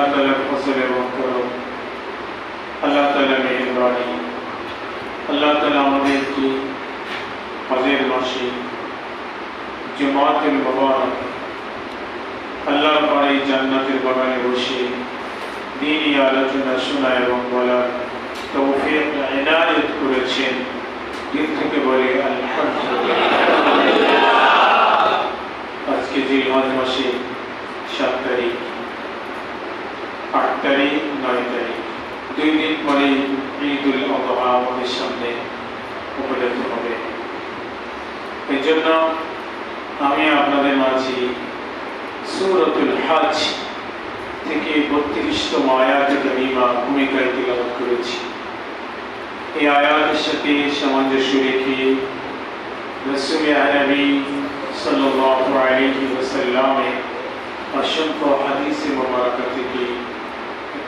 আল্লাহ তাআলার ফজল এবং করম আল্লাহ তাআলা মেহেরবানি আল্লাহ তাআলা আমাদেরকে হজের মাসে জমাতের মোবারক আল্লাহ পাড়ে জান্নাতের বাগানে বসে দিনই আলোচনা শোনা এবং বলার তৌফিক এনায়ত করেছেন। দিন থেকে বলে আলহামদুলিল্লাহ। আজকে জিলহজ মাসে সাত তারিখ আট তারিখ নয় তারিখ দুই দিন পরে ঈদুল আজহা আমাদের সামনে উপনীত হবে। এই জন্য আমি আপনাদের মাঝে সুরতুল হজ থেকে বত্রিশতম আয়াত কারিমা ভূমিকায় তিলাবত করেছি। এই আয়াতের সাথে সামঞ্জস্য রেখে রসুল আরবি সাল্লাল্লাহু আলাইহি ওয়াসাল্লামের অসংখ্য হাদিসে মোবারকা থেকে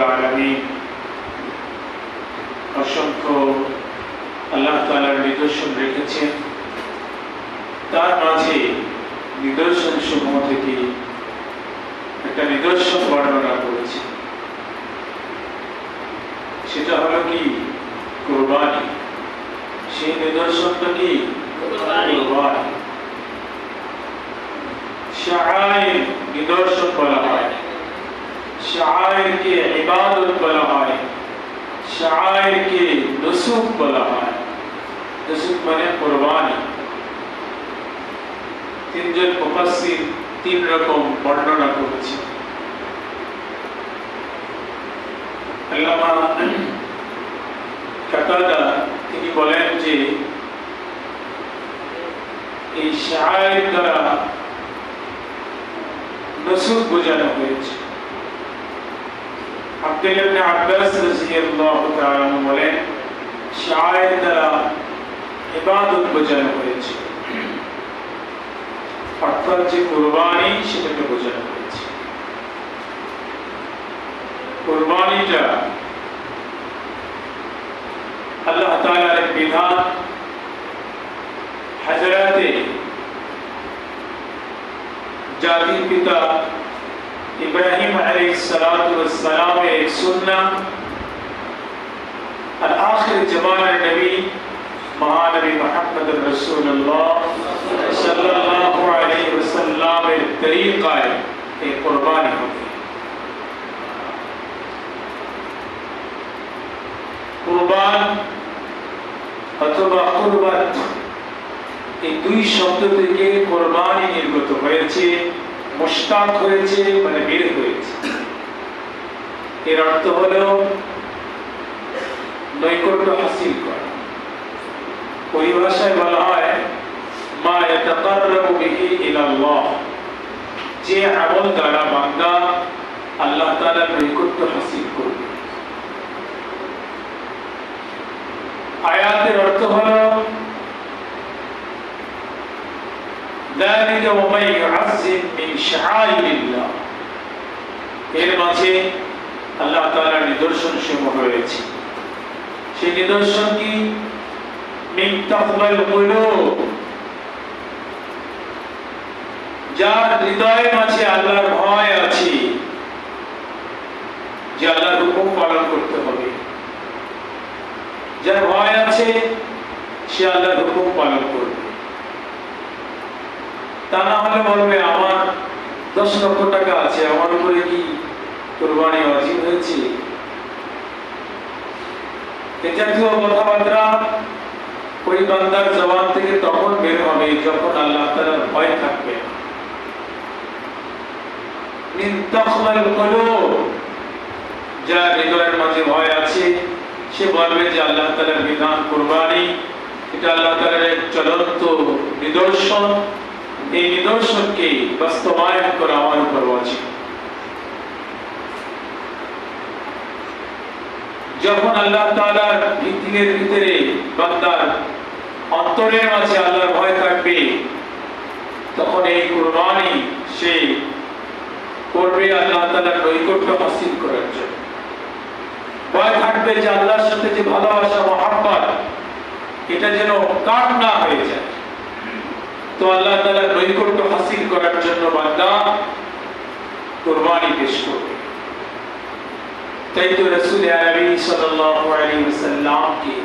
রব্বুল অসংখ্য আল্লাহ তাআলার নিদর্শন রেখেছেন। তার মাঝে নিদর্শন সমূহ থেকে একটা নিদর্শন বর্ণনা করেছে। সেটা হলো কি? কোরবানি। সেই নিদর্শনটা কি। কোরবানি। নিদর্শন বলা হয়। শাআইরকে ইবাদত বলা হয় শাআইরকে নুসুক বলা হয় নুসুক মানে কোরবানি তিনজন মুফাসসির তিন রকম বর্ণনা করেছে আল্লামা কাতাদা তিনি বলেন যে এই শায়ের দ্বারা নসুক বোঝানো হয়েছে আব্দুল ইবনে আব্বাস রাদিয়াল্লাহু তাআলা বলেন শায়ের দ্বারা ইবাদত বোঝানো হয়েছে। অর্থাৎ যে কোরবানি সেটাকে বোঝানো হয়েছে। কোরবানিটা আল্লাহ তাআলার বিধান। হযরতে জাতির পিতা ইব্রাহিম আলাইহিস সালাতু ওয়াস সালামের এক সুন্নাহ আর আখির জামানের নবী মহানবী মুহাম্মদ রাসূলুল্লাহ সাল্লাল্লাহু আলাইহি ওয়াসাল্লামের তরিকায় এই কোরবানি হবে কুরবান অথবা কুরবাত এই দুই শব্দ থেকে কোরবানি নির্গত হয়েছে হয়েছে মানে বের হয়েছে। এর অর্থ হলো নৈকট্য হাসিল করা। পরিভাষায় বলা হয়, মা বিহি ইলাল্লাহ। যে আমল দ্বারা বান্দা আল্লাহ তাআলার নৈকট্য হাসিল করবে। আয়াতের অর্থ হলো ذلك ومن يعظم من شعائر الله এর মাঝে আল্লাহ তাআলার নিদর্শন সমূহ রয়েছে সেই নিদর্শন কি মিন তাকওয়াল কুলুব যার হৃদয়ের মাঝে আল্লাহর ভয় আছে যে আল্লাহর হুকুম পালন করতে হবে যার ভয় আছে সে আল্লাহর হুকুম পালন করবে তা না হলে বলবে, আমার দশ লক্ষ টাকা আছে, আমার উপরে কি কোরবানি অজিব হয়েছে? এ কথাবার্তা ওই বান্দার জবান থেকে তখন বের হবে যখন আল্লাহ তাআলার ভয় থাকবে। কুলুব হৃদয়ের মাঝে ভয় আছে, সে বলবে যে আল্লাহ তালার বিধান কোরবানি। এটা আল্লাহ তালার চলন্ত নিদর্শন। এই নিদর্শনকে বাস্তবায়ন করা আমার উপর আছে যখন আল্লাহ তালার দিনের ভিতরে বান্দার অন্তরের মাঝে আল্লাহর ভয় থাকবে, তখন এই কোরবানি সে করবে আল্লাহ তালার নৈকট্য হাসিল করার জন্য। ভয় থাকবে যে আল্লাহর সাথে যে ভালোবাসা, মহাব্বত, এটা যেন কাট না হয়ে যায়। তো আল্লাহ তালার নৈকট্য হাসিল করার জন্য বান্দা কোরবানি পেশ করবে তাই তো রসুল আরবি সাল্লাল্লাহু আলাইহি ওয়াসাল্লামকে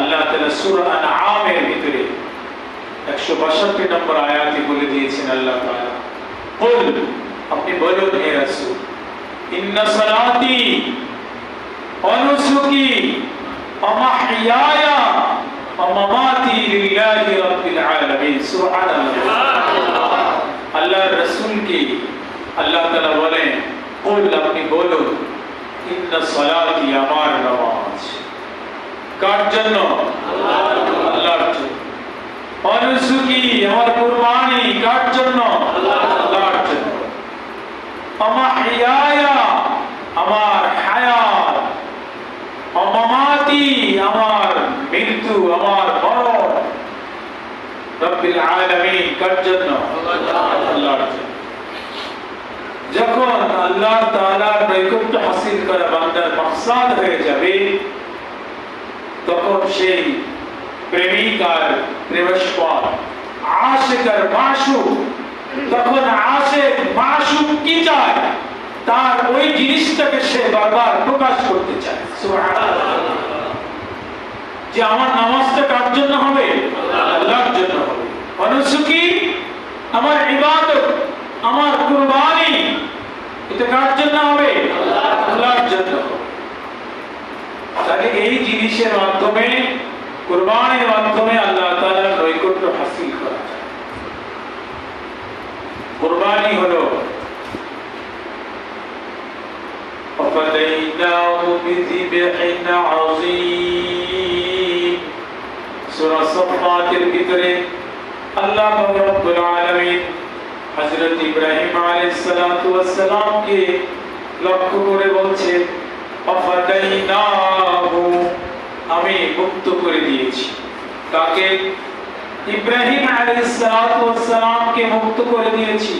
আল্লাহ তাআলা সূরা আনআমের ভিতরে 162 নম্বর আয়াতে বলে দিয়েছেন আল্লাহ তাআলা কুল আপনি বলুন হে রাসূল ইন্না সালাতি ওয়া নুসুকি ওয়া মাহইয়ায়া ওয়া মামাতি লিল্লাহি রাব্বিল আলামিন সুবহানাল্লাহ আল্লাহর রাসূলকে আল্লাহ তাআলা বলেন কুল আপনি বলুন ইন্না সালাতি আমার নামাজ কার জন্য আল্লাহর জন্য অনুসুকি আমার কুরবানি কার জন্য আল্লাহর জন্য আমাহিয়ায়া আমার হায়াত অমামাতি আমার মৃত্যু আমার মরণ রব্বিল আলামিন কার জন্য আল্লাহর জন্য যখন আল্লাহ তাআলার নৈকট্য হাসিল করা বান্দার মাকসাদ হয়ে যাবে তখন সেই প্রেমিক আর প্রেমস্পদ আশেক আর মাসুক তখন আশেক মাসুক কি চায় তার ওই জিনিসটাকে সে বারবার প্রকাশ করতে চায় সুবহানাল্লাহ। যে আমার নামাজটা কার জন্য হবে আল্লাহর জন্য হবে অনুসুকি আমার ইবাদত আমার কুরবানি এটা কার জন্য হবে আল্লাহর জন্য হবে। তাহলে এই জিনিসের মাধ্যমে কুরবানির মাধ্যমে আল্লাহ তাআলার নৈকট্য হাসিল করা যায় কুরবানি হলো وفديناه بذبح عظيم সূরা সাফফাতের ভিতরে আল্লাহ রাব্বুল আলামিন হযরত ইব্রাহিম আলাইহিস সালাতু ওয়াস সালামকে লক্ষ্য করে বলছে অফাদাইনাহু আমি মুক্ত করে দিয়েছি। তাকে ইব্রাহিম আলাইহিস সালাতু ওয়াস সালামকে মুক্ত করে দিয়েছি।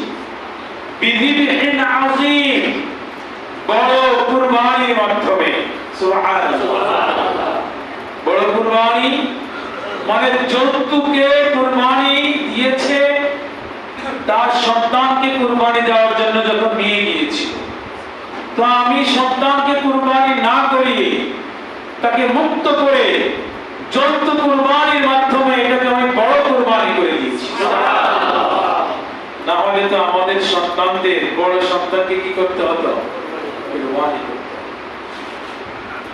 বিধিবিহীন আযীম, বড় কুরবানির মাধ্যমে। সুবহানাল্লাহ। বড় কুরবানি মানে জন্তুকে কুরবানি দিয়েছে, তার সন্তানকে কুরবানি দেওয়ার জন্য যখন নিয়ে গিয়েছিল তো আমি সন্তানকে কুরবানি না করিয়ে তাকে মুক্ত করে জন্তু কুরবানির মাধ্যমে এটাকে আমি বড় কুরবানি করে দিয়েছি। না হলে তো আমাদের সন্তানদের, বড় সন্তানকে কি করতে হতো? কুরবানি।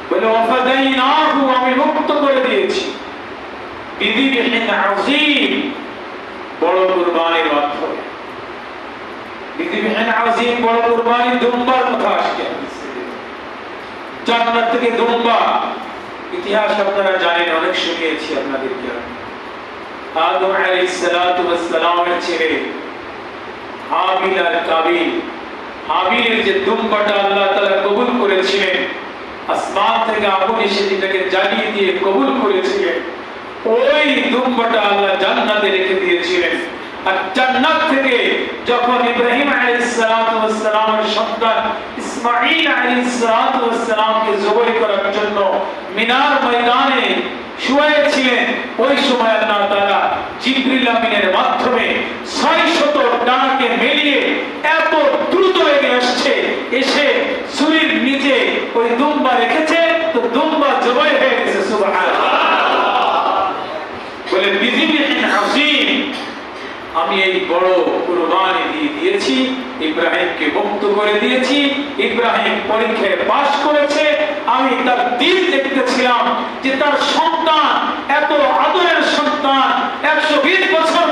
বলে, ওয়াফাদাইনাহু আমি মুক্ত করে দিয়েছি। বড় কুরবানির মাধ্যমে বড় কুরবানি দুম্বার কথা ইতিহাস আপনারা জানেন, অনেক শুনিয়েছি আপনাদেরকে আদম আলাইহিস সালাতু ছেলে হাবিল আর কাবিল হাবিলের যে দুম্বাটা আল্লাহ তাআলা কবুল করেছিলেন আসমান থেকে আগুন এসে যেটাকে জ্বালিয়ে দিয়ে কবুল করেছিলেন ওই আল্লাহ জান্নাতে রেখে দিয়েছিলেন। আর জান্নাত থেকে যখন ইব্রাহিম আলাইহিস সালাতু ওয়াস সালামের সন্তান ইসমাঈল আলাইহিস সালাতু ওয়াস সালামকে জবাই করার জন্য মিনার ময়দানে শুয়েছিলেন ওই সময় আল্লাহ তাআলা জিবরিল আমিনের মাধ্যমে 600 ডানাকে মেলিয়ে এত দ্রুত এগিয়ে আসছে, এসে সুরির নিচে ওই দুম্বা রেখেছে তো দুম্বা জবাই হয়ে গেছে সুবহানাল্লাহ বলে বিধিবিহীন আসিম আমি এই বড় কুরবানি দিয়ে দিয়েছি, ইব্রাহিমকে মুক্ত করে দিয়েছি, ইব্রাহিম পরীক্ষায় পাশ করেছে, আমি তার দিন দেখতেছিলাম যে তার সন্তান, এত আদরের সন্তান, একশো বিশ বছর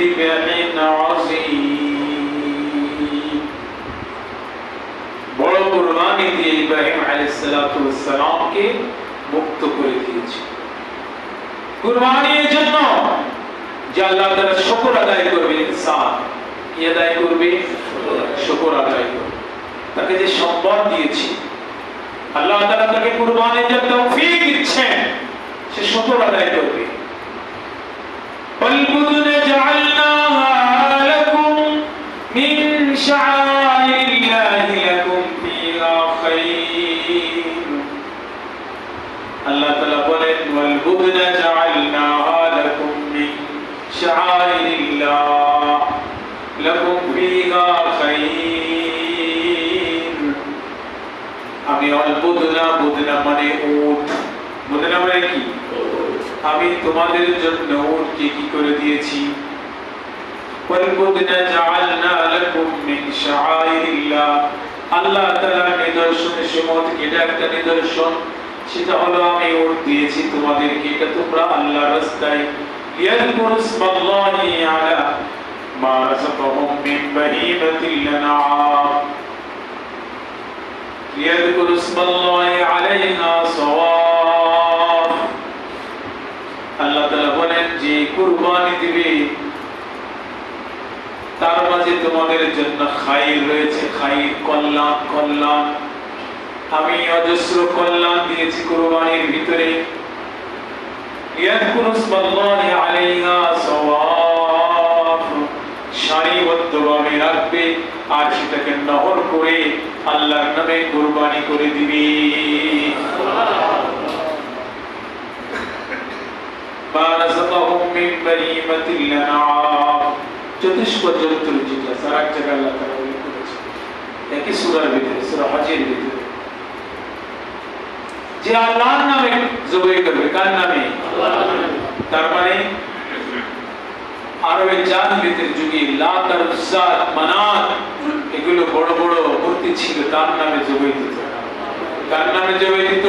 بذبح عظيم বড় কুরবানি দিয়ে ইব্রাহিম আলাইহিসসালামকে মুক্ত করে দিয়েছে কুরবানির জন্য যে আল্লাহ তাআলা শুকর আদায় করবে ইনসান কি আদায় করবে শুকর আদায় করবে তাকে যে সম্পদ দিয়েছি আল্লাহ তাআলা তাকে কুরবানির জন্য তৌফিক দিচ্ছেন সে শুকর আদায় করবে والبدن جعلناها لكم من شعائر الله لكم فيها خير আল্লাহ তাআলা বলেন والبدن جعلناها لكم من شعائر الله لكم فيها خير আমি অলবুদনা বুদনা মানে উট বুদনা মানে কি আমি তোমাদের জন্য উটকে কি করে দিয়েছি والبدن جعلنا لكم من شعائر الله আল্লাহ তাআলা নিদর্শন সমূহ এটা একটা নিদর্শন সেটা হলো আমি উট দিয়েছি তোমাদেরকে এটা তোমরা আল্লাহর রাস্তায় يذكر اسم الله على ما رزقهم من بهيمة الأنعام يذكر اسم তোমাদের জন্য খাইর রয়েছে খাইর কল্যাণ কল্যাণ আমি অজস্র কল্যাণ দিয়েছি কুরবানির ভিতরে يذكر اسم الله عليها صواف সারিবদ্ধভাবে রাখবে আর সেটাকে নহর করে আল্লাহর নামে কুরবানি করে দিবি ما رزقهم من بهيمة الأنعام চতুষ্প জন্তুর যেটা সারা এক জায়গায় আল্লাহ তাআলা উল্লেখ করেছে, একই সূরার ভিতরে, সূরা হজের ভিতরে। যে আল্লাহর নামে জবাই করবে, কার নামে? তার মানে আরবে জাহিলিয়াতের যুগে লাত আর মানাত, এগুলো বড় বড় মূর্তি ছিল, তার নামে জবাই দিত। কার নামে জবাই দিত?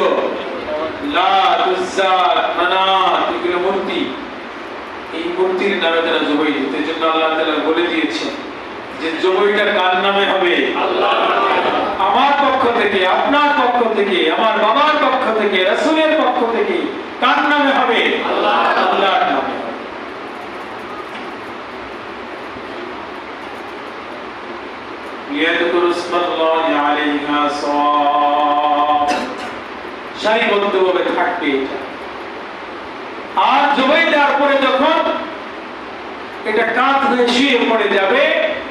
লাত উজ্জা মানাত, এগুলো মূর্তি। এই মুক্তির নামে তারা জবই এই জন্য আল্লাহ তালা বলে দিয়েছে যে জবইটা কার নামে হবে? আমার পক্ষ থেকে আপনার পক্ষ থেকে আমার বাবার পক্ষ থেকে রসুলের পক্ষ থেকে কার নামে হবে? আল্লাহ আল্লাহর ইসমাল্লাহ আলাইহা সারিবদ্ধভাবে থাকবে এটা। আর জবাই দেওয়ার পরে যখন এটা কাত হয়ে শুয়ে পড়ে যাবে,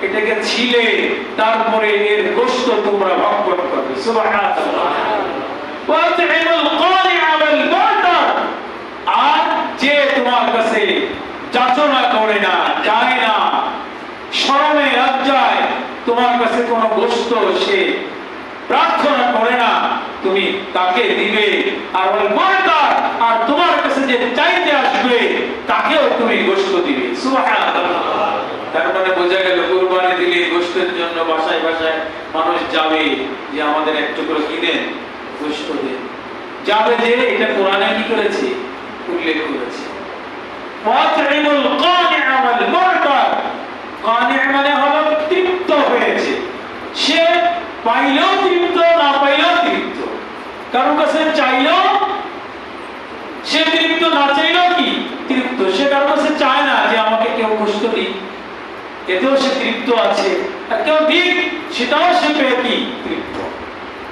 এটাকে ছিলে, তারপরে এর গোস্ত তোমরা ভক্ষণ করবে আর যে তোমার কাছে যাচনা করে না চায় না শরমে লজ্জায় তোমার কাছে কোনো গোস্ত সে প্রার্থনা করে না, তুমি তাকে দিবে। আর মু'তার আর তোমার কাছে যে চাইতে আসবে, তাকেও তুমি গোস্ত দিবে। সুবহানাল্লাহ। তার মানে বোঝা গেল, কুরবানি দিলে গোস্তের জন্য বাসায় বাসায় মানুষ যাবে যে আমাদের একটু করে কি দেন গোস্ত দেন যাবে যে, এটা কোরআনে কি করেছে? উল্লেখ করেছে। ওয়াতইমুল কানিআ ওয়াল মু'তার কানিআ মানে হলো তৃপ্ত হয়েছে। সে পাইলেও তৃপ্ত, না পাইলেও তৃপ্ত। কারও কাছে চাইলেও না চাইলেও কি? তৃপ্ত। সে কারও কাছে চায় না যে আমাকে কেউ কষ্ট দিক। এতেও সে তৃপ্ত আছে। আর কেউ দিক, সেটাও সে পেয়ে কি? তৃপ্ত।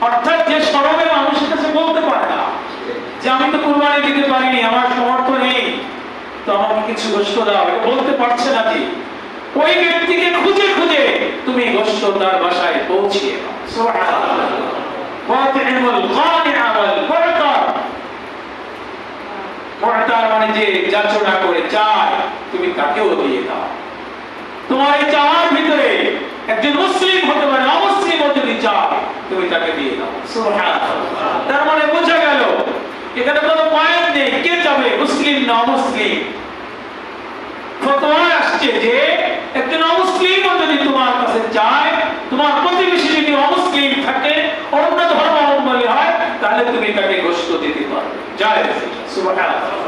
অর্থাৎ যে সরবে মানুষের কাছে বলতে পারে না যে, আমি তো কুরবানি দিতে পারিনি, আমার সমর্থ নেই। তো আমাকে কিছু গোষ্ঠ দাও। এটা বলতে পারছে না যে, ওই ব্যক্তিকে খুঁজে খুঁজে তুমি গোষ্ঠ তার বাসায় পৌঁছিয়ে দাও। মু'তার মানে যে যাচনা করে চায়, তুমি তাকেও দিয়ে দাও। তোমার এই চাওয়ার ভিতরে একজন মুসলিম হতে পারে, অমুসলিম যদি চায় তুমি তাকে দিয়ে দাও। তার মানে বোঝা গেল, এখানে কোনো পয়েন্ট নেই, কে যাবে মুসলিম না অমুসলিম? ফতোয়া আসছে যে একজন অমুসলিম যদি তোমার কাছে চায় তোমার প্রতিবেশী যদি অমুসলিম থাকে অন্য ধর্মাবলম্বী হয় তাহলে তুমি তাকে গোশত দিতে পারবে যায় সুবহানাল্লাহ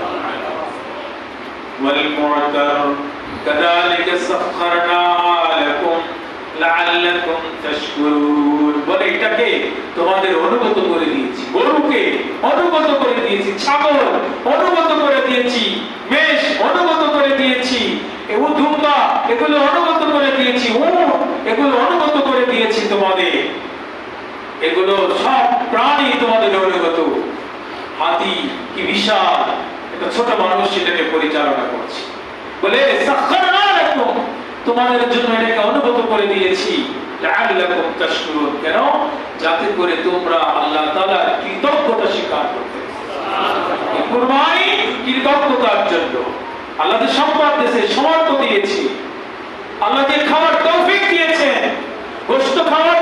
والمعتر كذلك سخرناها لكم لعلكم تشكرون বলে এটাকে তোমাদের অনুগত করে দিয়েছি গরুকে অনুগত করে দিয়েছি ছাগল অনুগত করে দিয়েছি মেষ অনুগত করে দিয়েছি এগুলো দুম্বা এগুলো অনুগত করে দিয়েছি উট এগুলো অনুগত করে দিয়েছি তোমাদের এগুলো সব প্রাণী তোমাদের অনুগত হাতি কি বিশাল একটা ছোট মানুষ সেটাকে পরিচালনা করছে। বলে তোমাদের জন্য এটাকে অনুগত করে দিয়েছি। কেন? যাতে করে তোমরা আল্লাহ তাআলার কৃতজ্ঞতা স্বীকার করতে। কুরবানি কৃতজ্ঞতার জন্য আল্লাহ যে সম্পদ দিয়েছে সমর্থ দিয়েছে। আল্লাহ যে তৌফিক দিয়েছেন খাওয়ার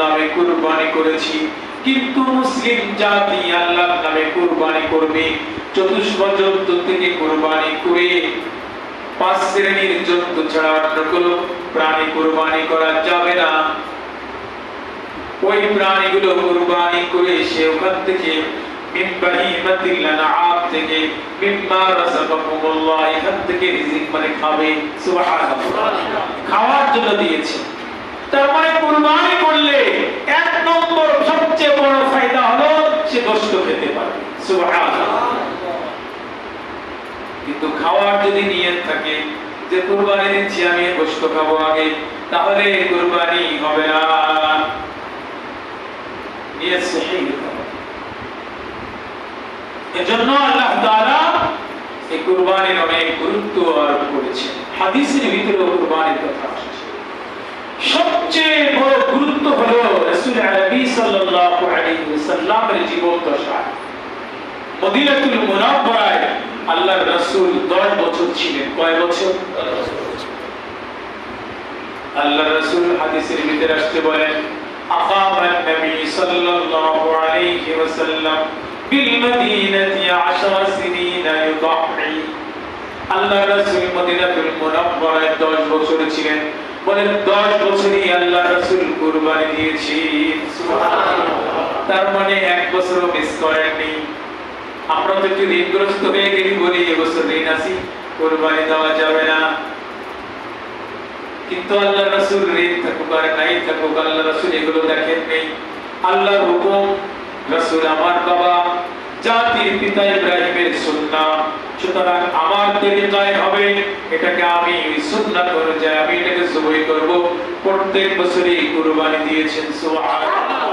আমি কুরবানি করেছি। কিন্তু মুসলিম জাতি আল্লাহর নামে কুরবানি করবে। চতুষ্প জন্তু থেকে কুরবানি করে পাঁচ শ্রেণির জন্তু ছাড়া অন্য কোনো প্রাণী কুরবানি করা যাবে না। ওই প্রাণীগুলো কুরবানি করে সে ওখান থেকে মিন খাওয়ার জন্য দিয়েছে। করলে এক নম্বর সবচেয়ে বড় ফায়দা হলো সে খেতে সুবহানাল্লাহ। কিন্তু খাওয়ার যদি নিয়ত থাকে যে কুরবানি দিচ্ছি, আমি খাব আগে, তাহলে হবে না। নিয়ত এজন্য আল্লাহ তাআলা এই কুরবানির অনেক গুরুত্ব আরোপ করেছেন। হাদিসের ভিতরে কুরবানির কথা আসছে। সবচেয়ে বড় গুরুত্ব হলো রাসূল আরবি সাল্লাল্লাহু আলাইহি ওয়াসাল্লামের জীবন দশা। মদিনাতুল মুনাওয়ারায় আল্লাহর রাসূল 10 বছর ছিলেন। কয় বছর? আল্লাহ রাসূল হাদিসের ভিতরে আসতে বলেন আকামান নবী সাল্লাল্লাহু আলাইহি ওয়াসাল্লাম বিল মদিনাতি 10 সিনিন ইউদাহি আল্লাহ রাসূল মদিনাতুল মুনাওয়ারায় 10 বছর ছিলেন। বলেন 10 বছরই আল্লাহ রাসূল কুরবানি দিয়েছি। তার মানে এক বছরও মিস করেননি আমরা তো একটু ঋণগ্রস্ত হয়ে গেলি বলি এবছর ঋণ আসি কোরবানি দেওয়া যাবে না। কিন্তু আল্লাহ রসুল ঋণ থাকুক আর নাই থাকুক আল্লাহ রসুল এগুলো দেখেন নেই আল্লাহর হুকুম রাসূল আমার বাবা। জাতির পিতা ইব্রাহিমের সুন্নাহ। সুতরাং আমার তরিকায় হবে, এটাকে আমি ওই সুন্নাত অনুযায়ী আমি এটাকে সবই করব। প্রত্যেক বছরই কুরবানি দিয়েছেন, সুবহানাল্লাহ।